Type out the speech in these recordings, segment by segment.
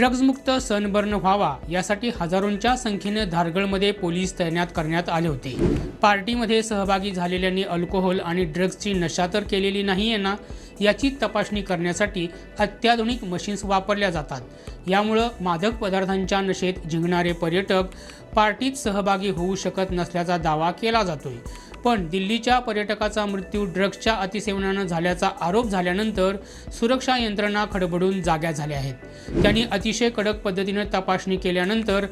ड्रग्जमुक्त sunburn व्हावा यासाठी हजारोंच्या संख्येने धारगळमध्ये पोलीस तैनात करण्यात आले होते. पार्टीमध्ये सहभागी झालेल्यांनी अल्कोहोल आणि ड्रग्जची नशा तर केलेली नाही आहे ना याची तपासणी करण्यासाठी अत्याधुनिक मशीन्स वापरल्या जातात. यामुळं मादक पदार्थांच्या नशेत झिंगणारे पर्यटक पार्टीत सहभागी होऊ शकत नसल्याचा दावा केला जातोय. पण दिल्लीच्या पर्यटकाचा मृत्यू ड्रग्जच्या अतिसेवनानं झाल्याचा आरोप झाल्यानंतर सुरक्षा यंत्रणा खडबडून जाग्या झाल्या आहेत. त्यांनी अतिशय कडक पद्धतीनं तपासणी केल्यानंतर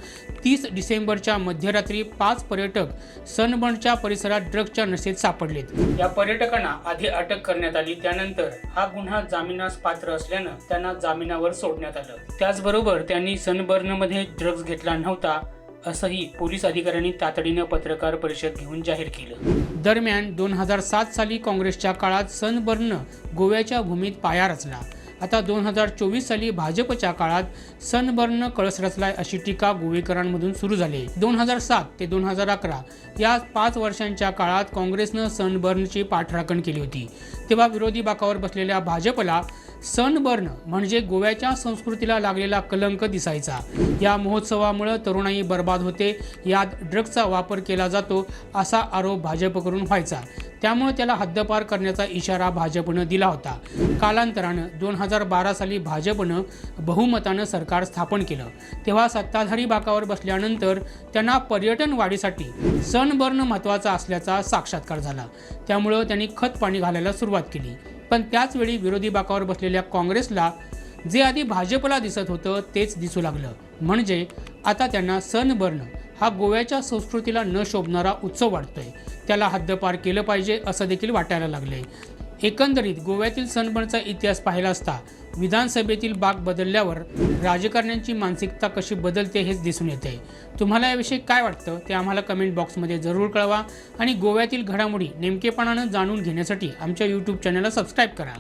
तीस डिसेंबरच्या मध्यरात्री पाच पर्यटक सनबर्नच्या परिसरात ड्रग्जच्या नशेत सापडलेत. या पर्यटकांना आधी अटक करण्यात आली त्यानंतर हा गुन्हा जामिनास पात्र असल्यानं त्यांना जामिनावर सोडण्यात आलं. त्याचबरोबर त्यांनी सनबर्नमध्ये ड्रग्ज घेतला नव्हता असंही पोलीस अधिकाऱ्यांनी तातडीनं पत्रकार परिषद घेऊन जाहीर केलं. दरम्यान दोन हजार सात साली काँग्रेसच्या काळात सनबर्न गोव्याच्या भूमीत पाया रचला. आता दोन हजार चोवीस साली भाजपच्या काळात सनबर्न कळस रचलाय अशी टीका गोवेकरांमधून सुरू झाली. दोन हजार सात ते दोन हजार अकरा या पाच वर्षांच्या काळात काँग्रेसनं सनबर्नची पाठराखण केली होती. तेव्हा विरोधी बाकावर बसलेल्या भाजपला सनबर्न म्हणजे गोव्याच्या संस्कृतीला लागलेला कलंक दिसायचा. या महोत्सवामुळं तरुणाई बर्बाद होते यात ड्रग्जचा वापर केला जातो असा आरोप भाजपकडून व्हायचा. त्यामुळे त्याला हद्दपार करण्याचा इशारा भाजपनं दिला होता. कालांतरानं दोन हजार बारा साली भाजपनं बहुमतानं सरकार स्थापन केलं. तेव्हा सत्ताधारी बाकावर बसल्यानंतर त्यांना पर्यटन वाढीसाठी सनबर्न महत्त्वाचा असल्याचा साक्षात्कार झाला. त्यामुळं त्यांनी खत पाणी घालायला सुरुवात केली. पण त्याचवेळी विरोधी बाकावर बसलेल्या काँग्रेसला जे आधी भाजपला दिसत होतं तेच दिसू लागलं. म्हणजे आता त्यांना सनबर्न हा गोव्याच्या संस्कृतीला न शोभणारा उत्सव वाटतोय. त्याला हद्दपार केलं पाहिजे असं देखील वाटायला लागलंय. एकंदरीत गोव्यातील सनबर्नचा इतिहास पाहिला असता विधानसभेतील बाग बदलल्यावर राजकारण्यांची मानसिकता कशी बदलते हेच दिसून येते. तुम्हाला याविषयी काय वाटतं ते आम्हाला कमेंट बॉक्समध्ये जरूर कळवा आणि गोव्यातील घडामोडी नेमकेपणानं जाणून घेण्यासाठी आमच्या यूट्यूब चॅनलला सबस्क्राईब करा.